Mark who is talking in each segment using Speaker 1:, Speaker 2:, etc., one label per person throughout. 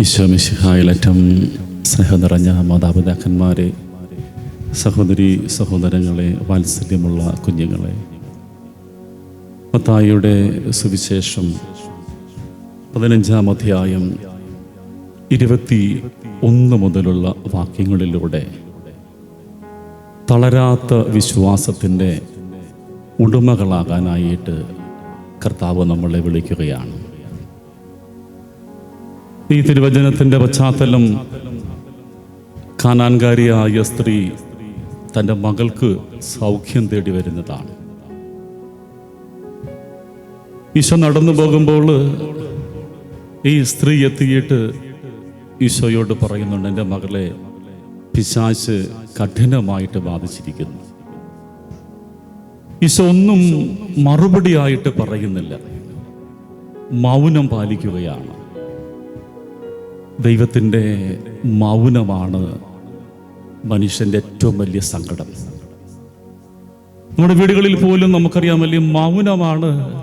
Speaker 1: ഈശോമിശിഹായിലറ്റം സ്നേഹം നിറഞ്ഞ മാതാപിതാക്കന്മാരെ സഹോദരി സഹോദരങ്ങളെ വാത്സല്യമുള്ള കുഞ്ഞുങ്ങളെ മത്തായിയുടെ സുവിശേഷം പതിനഞ്ചാം അധ്യായം ഇരുപത്തി ഒന്ന് മുതലുള്ള വാക്യങ്ങളിലൂടെ തളരാത്ത വിശ്വാസത്തിന്റെ ഉടമകളാകാനായിട്ട് കർത്താവ് നമ്മളെ വിളിക്കുകയാണ്. ഈ തിരുവചനത്തിന്റെ പശ്ചാത്തലം കാനാൻകാരിയായ സ്ത്രീ തന്റെ മകൾക്ക് സൗഖ്യം തേടി വരുന്നതാണ്. ഈശോ നടന്നു പോകുമ്പോൾ ഈ സ്ത്രീ എത്തിയിട്ട് ഈശോയോട് പറയുന്നുണ്ട് എന്റെ മകളെ പിശാച്ച് കഠിനമായിട്ട് ബാധിച്ചിരിക്കുന്നു. ഈശോ ഒന്നും മറുപടിയായിട്ട് പറയുന്നില്ല. മൗനം പാലിക്കുകയാണ്. ദൈവത്തിന്റെ മൗനമാണ് മനുഷ്യന്റെ ഏറ്റവും വലിയ സങ്കടം. നമ്മുടെ വീടുകളിൽ പോലും നമുക്കറിയാം വലിയ മൗനമാണ്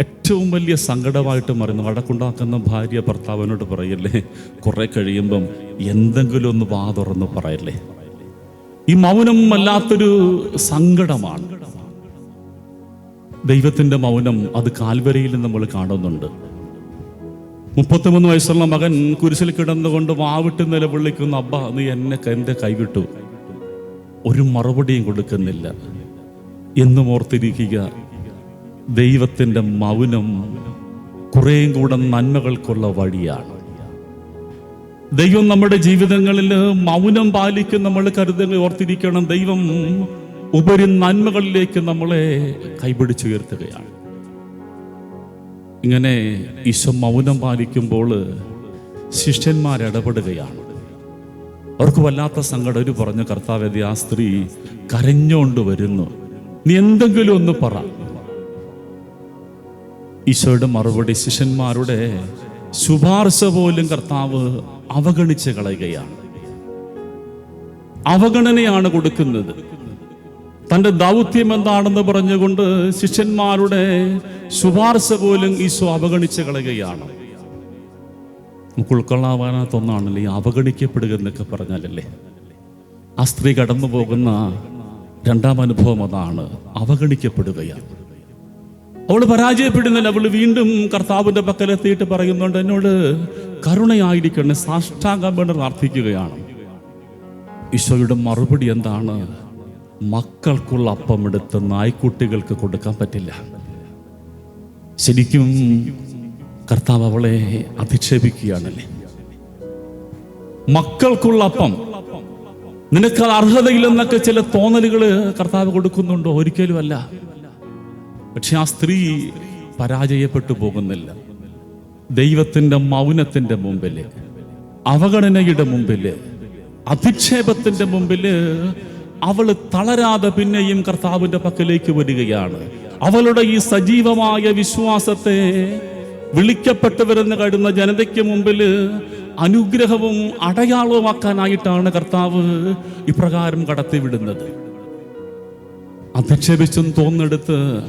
Speaker 1: ഏറ്റവും വലിയ സങ്കടമായിട്ട് മറിയുന്നു വഴക്കുണ്ടാക്കുന്ന ഭാര്യ ഭർത്താവിനോട് പറയല്ലേ കുറെ കഴിയുമ്പം എന്തെങ്കിലും ഒന്ന് വാ തുറന്ന് പറയല്ലേ. ഈ മൗനം വല്ലാത്തൊരു സങ്കടമാണ്. ദൈവത്തിന്റെ മൗനം അത് കാൽവരയിൽ നമ്മൾ കാണുന്നുണ്ട്. മുപ്പത്തിമൂന്ന് വയസ്സുള്ള മകൻ കുരിശിൽ കിടന്നുകൊണ്ട് വാവിട്ട് നിലവിളിക്കുന്ന അബ്ബ നീ എന്നെ എന്റെ കൈവിട്ടു. ഒരു മറുപടിയും കൊടുക്കുന്നില്ല. എന്നും ഓർത്തിരിക്കുക ദൈവത്തിന്റെ മൗനം കുറേയും കൂടെ നന്മകൾക്കുള്ള വഴിയാണ്. ദൈവം നമ്മുടെ ജീവിതങ്ങളിൽ മൗനം പാലിക്കും നമ്മൾ കരുതൽ ഓർത്തിരിക്കണം ദൈവം ഉപരി നന്മകളിലേക്ക് നമ്മളെ കൈപിടിച്ചുയർത്തുകയാണ്. ഇങ്ങനെ ഈശോ മൗനം പാലിക്കുമ്പോൾ ശിഷ്യന്മാരിടപെടുകയാണ് അവർക്ക് വല്ലാത്ത സങ്കടം. ഒരു പറഞ്ഞു കർത്താവേദി ആ സ്ത്രീ കരഞ്ഞോണ്ട് വരുന്നു. നീ എന്തെങ്കിലും ഒന്ന് പറ. ഈശോയുടെ മറുപടി ശിഷ്യന്മാരുടെ ശുപാർശ പോലും കർത്താവ് അവഗണിച്ച് കളയുകയാണ്. അവഗണനയാണ് കൊടുക്കുന്നത്. തന്റെ ദൗത്യം എന്താണെന്ന് പറഞ്ഞുകൊണ്ട് ശിഷ്യന്മാരുടെ ശുപാർശ പോലും ഈശോ അവഗണിച്ച് കളയുകയാണ്. നമുക്ക് ഉൾക്കൊള്ളാവാനാത്ത ഒന്നാണല്ലേ അവഗണിക്കപ്പെടുക എന്നൊക്കെ പറഞ്ഞാലല്ലേ? ആ സ്ത്രീ കടന്നു പോകുന്ന രണ്ടാം അനുഭവം അതാണ് അവഗണിക്കപ്പെടുകയാണ്. അവൾ പരാജയപ്പെടുന്നില്ല അവൾ വീണ്ടും കർത്താവിന്റെ പക്കലെത്തിയിട്ട് പറയുന്നുണ്ട് എന്നോട് കരുണയായിരിക്കണേ സാഷ്ടാംഗം വേണ്ടി പ്രാർത്ഥിക്കുകയാണ്. ഈശോയുടെ മറുപടി എന്താണ്? മക്കൾക്കുള്ള അപ്പം എടുത്ത് നായ്ക്കുട്ടികൾക്ക് കൊടുക്കാൻ പറ്റില്ല. ശരിക്കും കർത്താവ് അവളെ അധിക്ഷേപിക്കുകയാണല്ലേ മക്കൾക്കുള്ള അപ്പം നിനക്ക് അർഹതയില്ലെന്നൊക്കെ ചില തോന്നലുകൾ കർത്താവ് കൊടുക്കുന്നുണ്ടോ? ഒരിക്കലുമല്ല. പക്ഷെ ആ സ്ത്രീ പരാജയപ്പെട്ടു പോകുന്നില്ല. ദൈവത്തിന്റെ മൗനത്തിന്റെ മുമ്പിൽ അവഗണനയുടെ മുമ്പിൽ അധിക്ഷേപത്തിന്റെ മുമ്പിൽ അവൾ തളരാതെ പിന്നെയും കർത്താവിന്റെ പക്കലേക്ക് വരികയാണ്. അവളുടെ ഈ സജീവമായ വിശ്വാസത്തെ വിളിക്കപ്പെട്ടവരെന്ന് കഴിയുന്ന ജനതയ്ക്ക് മുമ്പിൽ അനുഗ്രഹവും അടയാളവുമാക്കാനായിട്ടാണ് കർത്താവ് ഇപ്രകാരം കടത്തിവിടുന്നത്. അധിക്ഷേപിച്ചും തോന്നെടുത്ത്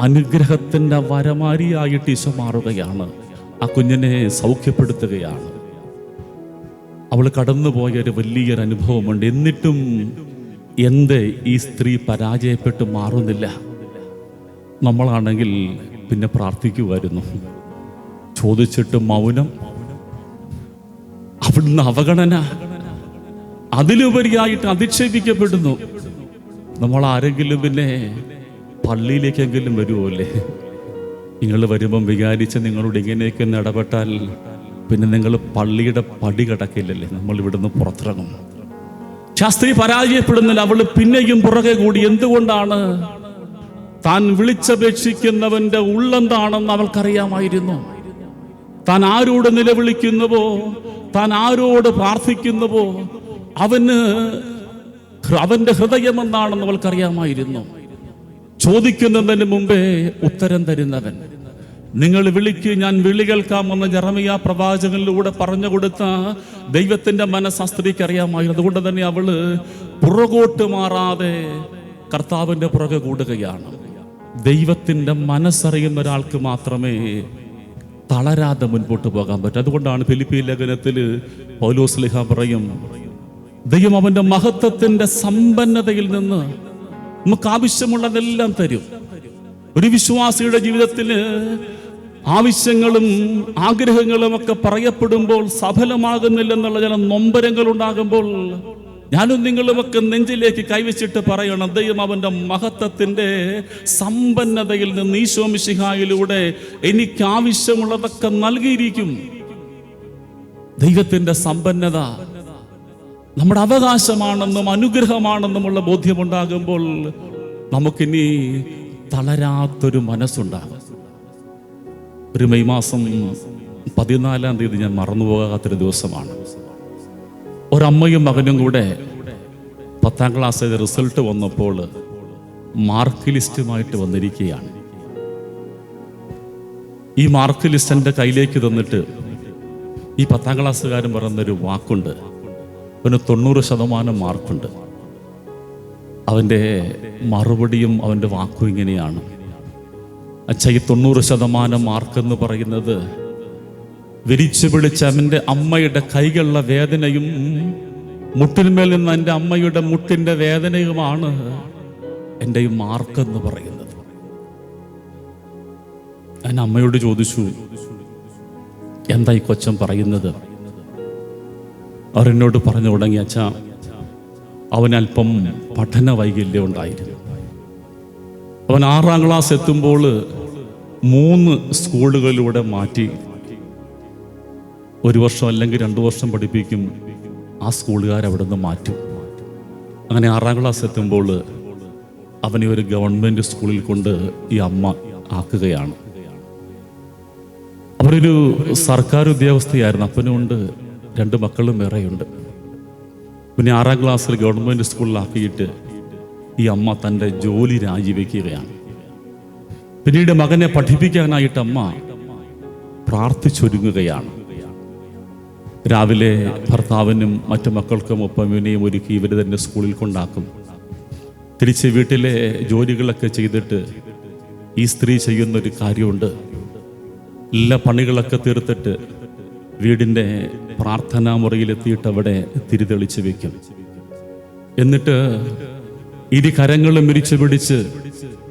Speaker 1: അനുഗ്രഹത്തിന്റെ വരമാരിയായിട്ട് ഈശോ മാറുകയാണ്. ആ കുഞ്ഞിനെ സൗഖ്യപ്പെടുത്തുകയാണ്. അവൾ കടന്നുപോയ ഒരു വലിയൊരു അനുഭവമുണ്ട്. എന്നിട്ടും എന്ത് ഈ സ്ത്രീ പരാജയപ്പെട്ട് മാറുന്നില്ല? നമ്മളാണെങ്കിൽ പിന്നെ പ്രാർത്ഥിക്കുമായിരുന്നു ചോദിച്ചിട്ട് മൗനം. അവിടുന്ന് അവഗണന. അതിലുപരിയായിട്ട് അധിക്ഷേപിക്കപ്പെടുന്നു. നമ്മൾ ആരെങ്കിലും പിന്നെ പള്ളിയിലേക്കെങ്കിലും വരുമല്ലേ നിങ്ങൾ വരുമ്പം വിചാരിച്ച് നിങ്ങളോട് ഇങ്ങനെയൊക്കെ ഇടപെട്ടാൽ പിന്നെ നിങ്ങൾ പള്ളിയുടെ പടി കിടക്കില്ലല്ലേ? നമ്മൾ ഇവിടുന്ന് പുറത്തിറങ്ങും. ശാസ്ത്രി പരാജയപ്പെടുന്നില്ല അവൾ പിന്നെയും പുറകെ കൂടി. എന്തുകൊണ്ടാണ്? താൻ വിളിച്ചപേക്ഷിക്കുന്നവന്റെ ഉള്ളെന്താണെന്ന് അവൾക്കറിയാമായിരുന്നു. താൻ ആരോട് നിലവിളിക്കുന്നുവോ? താൻ ആരോട് പ്രാർത്ഥിക്കുന്നുവോ? അവന് അവന്റെ ഹൃദയം എന്താണെന്ന് അവൾക്കറിയാമായിരുന്നു. ചോദിക്കുന്നതിന് മുമ്പേ ഉത്തരം തരുന്നവൻ. നിങ്ങൾ വിളിക്ക് ഞാൻ വിളി കേൾക്കാമെന്ന് ജറമിയ പ്രവാചകനിലൂടെ പറഞ്ഞു കൊടുത്ത ദൈവത്തിന്റെ മനസ്സ് ആ സ്ത്രീക്ക് അറിയാമായിരുന്നു. അതുകൊണ്ട് തന്നെ അവൾ പുറകോട്ട് മാറാതെ കർത്താവിന്റെ പുറകെ കൂടുകയാണ്. ദൈവത്തിന്റെ മനസ്സറിയുന്ന ഒരാൾക്ക് മാത്രമേ തളരാതെ മുൻപോട്ട് പോകാൻ പറ്റൂ. അതുകൊണ്ടാണ് ഫിലിപ്പി ലേഖനത്തിൽ പൗലോസ് ലിഹ പറയും ദൈവം അവന്റെ മഹത്വത്തിന്റെ സമ്പന്നതയിൽ നിന്ന് നമുക്ക് ആവശ്യമുള്ളതെല്ലാം തരും. ഒരു വിശ്വാസിയുടെ ജീവിതത്തിൽ ആവശ്യങ്ങളും ആഗ്രഹങ്ങളും ഒക്കെ പറയപ്പെടുമ്പോൾ സഫലമാകുന്നില്ലെന്നുള്ള ചില നൊമ്പരങ്ങൾ ഉണ്ടാകുമ്പോൾ ഞാനും നിങ്ങളുമൊക്കെ നെഞ്ചിലേക്ക് കൈവച്ചിട്ട് പറയണം ദൈവം അവന്റെ മഹത്വത്തിന്റെ സമ്പന്നതയിൽ നിന്ന് ഈശോമിശിഹായിലൂടെ എനിക്ക് ആവശ്യമുള്ളതൊക്കെ നൽകിയിരിക്കും. ദൈവത്തിന്റെ സമ്പന്നത നമ്മുടെ അവകാശമാണെന്നും അനുഗ്രഹമാണെന്നുമുള്ള ബോധ്യമുണ്ടാകുമ്പോൾ നമുക്കിനി തളരാത്തൊരു മനസ്സുണ്ടാകും. ഒരു മെയ് മാസം പതിനാലാം തീയതി ഞാൻ മറന്നുപോകാത്തൊരു ദിവസമാണ്. ഒരമ്മയും മകനും കൂടെ പത്താം ക്ലാസ് റിസൾട്ട് വന്നപ്പോൾ മാർക്ക് ലിസ്റ്റുമായിട്ട് വന്നിരിക്കുകയാണ്. ഈ മാർക്ക് ലിസ്റ്റ് എന്റെ കയ്യിലേക്ക് തന്നിട്ട് ഈ പത്താം ക്ലാസ്സുകാരൻ പറയുന്നൊരു വാക്കുണ്ട്. അവന് തൊണ്ണൂറ് ശതമാനം മാർക്കുണ്ട്. അവന്റെ മറുപടിയും അവന്റെ വാക്കും ഇങ്ങനെയാണ്. അച്ഛ ഈ തൊണ്ണൂറ് ശതമാനം മാർക്കെന്ന് പറയുന്നത് വിരിച്ചു വിളിച്ച അവന്റെ അമ്മയുടെ കൈകളുടെ വേദനയും മുട്ടിന്മേൽ നിന്ന് എന്റെ അമ്മയുടെ മുട്ടിന്റെ വേദനയുമാണ് എന്റെ ഈ മാർക്കെന്ന് പറയുന്നത്. ഞാൻ അമ്മയോട് ചോദിച്ചു എന്താ ഈ കൊച്ചൻ പറയുന്നത്? അവരെന്നോട് പറഞ്ഞു തുടങ്ങി അച്ഛ അവനല്പം പഠന വൈകല്യം ഉണ്ടായിരുന്നു. അവൻ ആറാം ക്ലാസ് എത്തുമ്പോൾ മൂന്ന് സ്കൂളുകളിലൂടെ മാറ്റി ഒരു വർഷം അല്ലെങ്കിൽ രണ്ട് വർഷം പഠിപ്പിക്കും ആ സ്കൂളുകാർ അവിടെ നിന്ന് മാറ്റും. അങ്ങനെ ആറാം ക്ലാസ് എത്തുമ്പോൾ അവനെ ഒരു ഗവൺമെന്റ് സ്കൂളിൽ കൊണ്ട് ഈ അമ്മ ആക്കുകയാണ്. അവരൊരു സർക്കാർ ഉദ്യോഗസ്ഥയായിരുന്നു. അപ്പനുമുണ്ട് രണ്ട് മക്കളും വേറെയുണ്ട്. പിന്നെ ആറാം ക്ലാസ്സിൽ ഗവൺമെന്റ് സ്കൂളിലാക്കിയിട്ട് ഈ അമ്മ തന്റെ ജോലി രാജിവെക്കുകയാണ്. പിന്നീട് മകനെ പഠിപ്പിക്കാനായിട്ട് അമ്മ പ്രാർത്ഥിച്ചൊരുങ്ങുകയാണ്. രാവിലെ ഭർത്താവിനും മറ്റു മക്കൾക്കും ഒപ്പം ഇവനെയും ഒരുക്കി ഇവർ തന്നെ സ്കൂളിൽ കൊണ്ടാക്കും. തിരിച്ച് വീട്ടിലെ ജോലികളൊക്കെ ചെയ്തിട്ട് ഈ സ്ത്രീ ചെയ്യുന്നൊരു കാര്യമുണ്ട്. എല്ലാ പണികളൊക്കെ തീർത്തിട്ട് വീടിന്റെ പ്രാർത്ഥനാ മുറിയിലെത്തിയിട്ട് അവിടെ തിരിതെളിച്ച് വെക്കും എന്നിട്ട് ഇരു കരങ്ങളും മിരിച്ചു പിടിച്ച്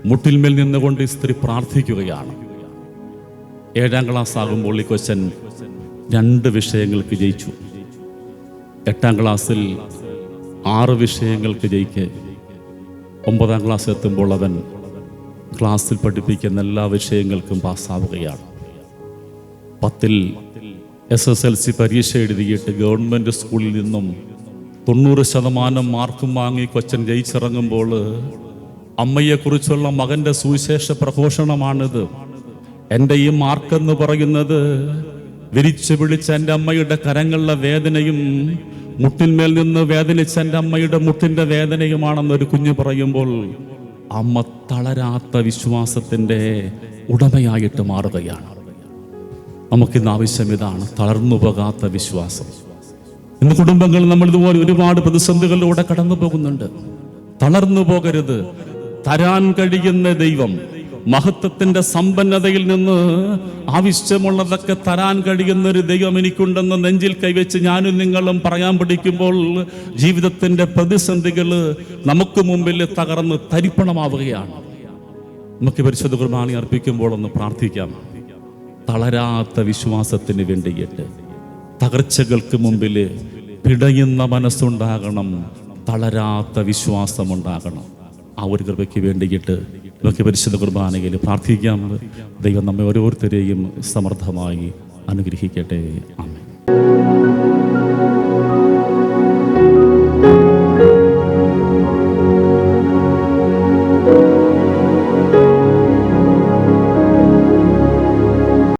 Speaker 1: മുട്ടിൽമേൽ നിന്നുകൊണ്ട് ഈ സ്ത്രീ പ്രാർത്ഥിക്കുകയാണ്. ഏഴാം ക്ലാസ് ആകുമ്പോൾ ഈ കൊച്ചൻ രണ്ട് വിഷയങ്ങൾക്ക് ജയിച്ചു. എട്ടാം ക്ലാസ്സിൽ ആറ് വിഷയങ്ങൾക്ക് ജയിക്ക്. ഒമ്പതാം ക്ലാസ് എത്തുമ്പോൾ അവൻ ക്ലാസ്സിൽ പഠിപ്പിക്കുന്ന എല്ലാ വിഷയങ്ങൾക്കും പാസ്സാവുകയാണ്. പത്തിൽ എസ് എസ് എൽ സി പരീക്ഷ എഴുതിയിട്ട് ഗവൺമെന്റ് സ്കൂളിൽ നിന്നും തൊണ്ണൂറ് ശതമാനം മാർക്കും വാങ്ങി കൊച്ചൻ ജയിച്ചിറങ്ങുമ്പോൾ അമ്മയെക്കുറിച്ചുള്ള മകന്റെ സുവിശേഷ പ്രഘോഷണമാണിത്. എന്റെ ഈ മാർക്കെന്ന് പറയുന്നത് വിരിച്ചു പിടിച്ച എന്റെ അമ്മയുടെ കരങ്ങളിലെ വേദനയും മുട്ടിന്മേൽ നിന്ന് വേദനിച്ച എന്റെ അമ്മയുടെ മുട്ടിന്റെ വേദനയുമാണെന്നൊരു കുഞ്ഞ് പറയുമ്പോൾ അമ്മ തളരാത്ത വിശ്വാസത്തിന്റെ ഉടമയായിട്ട് മാറുകയാണ്. നമുക്കിന്ന് ആവശ്യം ഇതാണ് തളർന്നു പോകാത്ത വിശ്വാസം. ഇന്ന് കുടുംബങ്ങൾ നമ്മൾ ഇതുപോലെ ഒരുപാട് പ്രതിസന്ധികളിലൂടെ കടന്നു പോകുന്നുണ്ട്. തളർന്നു പോകരുത്. തരാൻ കഴിയുന്ന ദൈവം മഹത്വത്തിന്റെ സമ്പന്നതയിൽ നിന്ന് ആവശ്യമുള്ളതൊക്കെ തരാൻ കഴിയുന്ന ഒരു ദൈവം എനിക്കുണ്ടെന്ന് നെഞ്ചിൽ കൈവച്ച് ഞാനും നിങ്ങളും പറയാൻ പഠിക്കുമ്പോൾ ജീവിതത്തിന്റെ പ്രതിസന്ധികൾ നമുക്ക് മുമ്പിൽ തകർന്ന് തരിപ്പണമാവുകയാണ്. നമുക്ക് പരിശുദ്ധ കുർബാണി അർപ്പിക്കുമ്പോൾ ഒന്ന് പ്രാർത്ഥിക്കാം. തളരാത്ത വിശ്വാസത്തിന് വേണ്ടിയിട്ട് തകർച്ചകൾക്ക് മുമ്പിൽ പിടയുന്ന മനസ്സുണ്ടാകണം തളരാത്ത വിശ്വാസമുണ്ടാകണം. ആ ഒരു കൃപയ്ക്ക് വേണ്ടിയിട്ട് ഇതൊക്കെ പരിശുദ്ധ കുർബാനയിൽ പ്രാർത്ഥിക്കാം. ദൈവം നമ്മെ ഓരോരുത്തരെയും സമർത്ഥമായി അനുഗ്രഹിക്കട്ടെ. ആമേൻ.